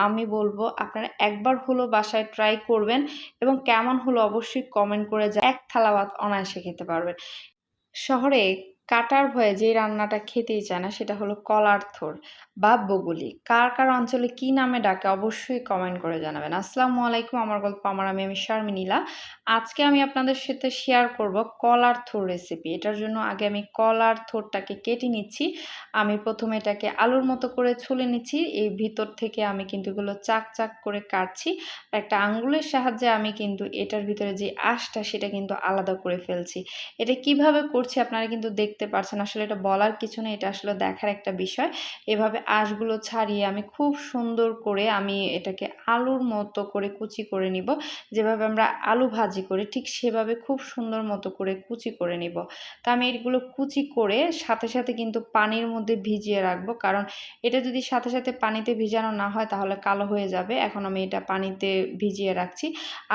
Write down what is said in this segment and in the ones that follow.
আমি বলব আপনারা একবার হলো বাসায় ট্রাই করবেন এবং কেমন হলো অবশ্যই কমেন্ট করে যা এক থালা ভাত অনায়াসে খেতে পারবেন। শহরে কাটার ভয়ে যে রান্নাটা খেতেই চায় না, সেটা হলো কলার থোর বা বগুলি। কার কার অঞ্চলে কি নামে ডাকে অবশ্যই কমেন্ট করে জানাবেন। আসসালামু আলাইকুম, আমার গল্প আমার আমি আমি শারমিনীলা। আজকে আমি আপনাদের সাথে শেয়ার করব কলার থোর রেসিপি এটার জন্য আগে আমি কলার থোরটাকে কেটে নিচ্ছি। আমি প্রথমে এটাকে আলুর মতো করে ছুলে নিচ্ছি। এই ভিতর থেকে আমি কিন্তু এগুলো চাক চাক করে কাটছি। একটা আঙ্গুলের সাহায্যে আমি কিন্তু এটার ভিতরে যে আঁশটা, সেটা কিন্তু আলাদা করে ফেলছি। এটা কীভাবে করছি আপনারা কিন্তু দেখতে পারছেন। আসলে এটা বলার কিছু নেই, এটা আসলে দেখার একটা বিষয়। এভাবে আঁশগুলো ছাড়িয়ে আমি খুব সুন্দর করে আমি এটাকে আলুর মতো করে কুচি করে নিব। যেভাবে আমরা আলু ভাজি করি, ঠিক সেভাবে খুব সুন্দর মতো করে কুচি করে নিব। তা আমি এগুলো কুচি করে সাথে সাথে কিন্তু পানির মধ্যে ভিজিয়ে রাখব। কারণ এটা যদি সাথে সাথে পানিতে ভিজানো না হয়, তাহলে কালো হয়ে যাবে। এখন আমি এটা পানিতে ভিজিয়ে রাখছি।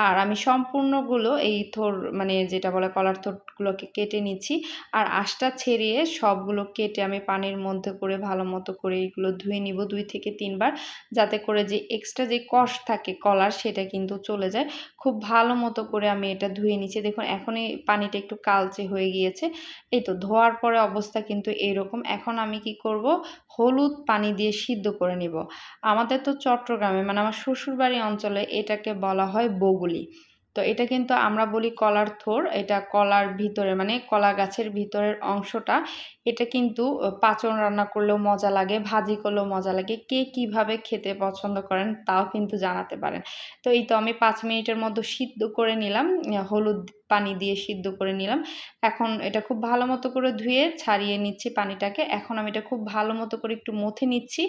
আর আমি সম্পূর্ণগুলো এই থোর মানে যেটা বলে কলার থোরগুলোকে কেটে নিচ্ছি। আর আঁশটা ছেড়িয়ে সবগুলো কেটে আমি পানির মধ্যে করে ভালো মতো করে এগুলো ধুয়ে নিব দুই থেকে তিনবার, যাতে করে যে এক্সট্রা যে কষ থাকে কলার সেটা কিন্তু চলে যায়। খুব ভালো মতো করে আমি এটা ধুয়ে নিচ্ছি। দেখুন, এখন এই পানিটা একটু কালচে হয়ে গিয়েছে। এই তো ধোয়ার পরে অবস্থা কিন্তু এইরকম এখন আমি কি করব? হলুদ পানি দিয়ে সিদ্ধ করে নিব। আমাদের তো চট্টগ্রামে মানে আমার শ্বশুরবাড়ি অঞ্চলে এটাকে বলা হয় বগুলি। তো এটা কিন্তু আমরা বলি কলার থোর। এটা কলার ভিতরে মানে কলা গাছের ভিতরের অংশটা। এটা কিন্তু পাচন রান্না করলেও মজা লাগে, ভাজি করলেও মজা লাগে। কে কীভাবে খেতে পছন্দ করেন তাও কিন্তু জানাতে পারেন। তো এই তো আমি পাঁচ মিনিটের মধ্যে সিদ্ধ করে নিলাম হলুদ পানি দিয়ে সিদ্ধ করে নিলাম। এখন এটা খুব ভালো মতো করে ধুয়ে ছাড়িয়ে নিচ্ছি পানিটাকে। এখন আমি এটা খুব ভালো মতো করে একটু মথে নিচ্ছি।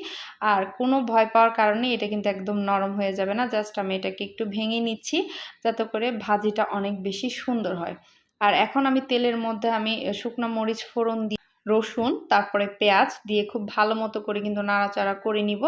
আর কোনো ভয় পাওয়ার কারণে এটা কিন্তু একদম নরম হয়ে যাবে না। জাস্ট আমি এটাকে একটু ভেঙে নিচ্ছি যাতে করে ভাজিটা অনেক বেশি সুন্দর হয়। আর এখন আমি তেলের মধ্যে আমি শুকনো মরিচ ফোড়ন দিয়ে রসুন, তারপরে পেঁয়াজ দিয়ে খুব ভালো মতো করে কিন্তু নাড়াচাড়া করে নিব।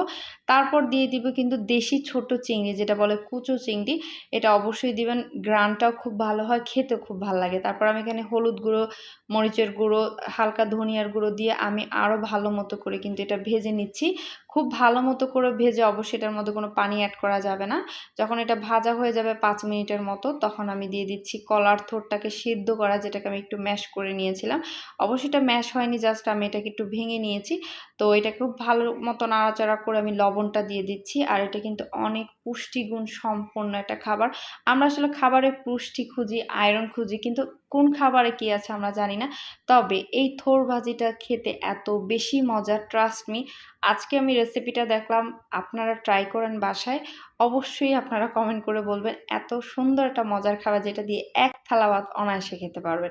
তারপর দিয়ে দিব কিন্তু দেশি ছোট চিংড়ি, যেটা বলে কুচো চিংড়ি। এটা অবশ্যই দিবেন, গ্রানটাও খুব ভালো হয় খেতে খুব ভালো লাগে। তারপর আমি এখানে হলুদ গুঁড়ো, মরিচের গুঁড়ো, হালকা ধনিয়ার গুঁড়ো দিয়ে আমি আরও ভালো মতো করে কিন্তু এটা ভেজে নিচ্ছি। খুব ভালো মতো করে ভেজে অবশ্যই এটার মধ্যে কোনো পানি অ্যাড করা যাবে না। যখন এটা ভাজা হয়ে যাবে পাঁচ মিনিটের মতো, তখন আমি দিয়ে দিচ্ছি কলার থোরটাকে সিদ্ধ করা, যেটাকে আমি একটু ম্যাশ করে নিয়েছিলাম। অবশ্যই এটা ম্যাশ হয়নি জাস্ট আমি এটাকে একটু ভেঙে নিয়েছি। তো এটা খুব ভালো মতো নাড়াচাড়া করে আমি লবণটা দিয়ে দিচ্ছি। আর এটা কিন্তু অনেক পুষ্টিগুণ সম্পন্ন একটা খাবার। আমরা আসলে খাবারে পুষ্টি খুঁজি, আয়রন খুঁজি, কিন্তু কোন খাবারে কি আছে আমরা জানি না। তবে এই থোর ভাজিটা খেতে এত বেশি মজা ট্রাস্ট মি আজকে আমি রেসিপিটা দেখলাম, আপনারা ট্রাই করেন বাসায়। অবশ্যই আপনারা কমেন্ট করে বলবেন, এত সুন্দর একটা মজার খাবার যেটা দিয়ে এক থালা ভাত অনায়াসে খেতে পারবেন।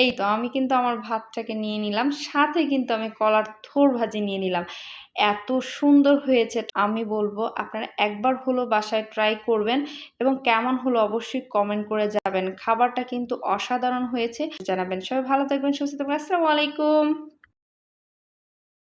এই তো, আমি কিন্তু আমার ভাতটাকে নিয়ে নিলাম, সাথে কিন্তু আমি কলার থোর ভাজি নিয়ে নিলাম। এত সুন্দর হয়েছে। আমি বলব, আপনারা একবার হলো বাসায় ট্রাই করবেন এবং কেমন হলো অবশ্যই কমেন্ট করে যাবেন খাবারটা কিন্তু অসাধারণ হয়েছে। জানাবেন। সবাই ভালো থাকবেন, সুস্থ থাকবেন। আসসালামু আলাইকুম।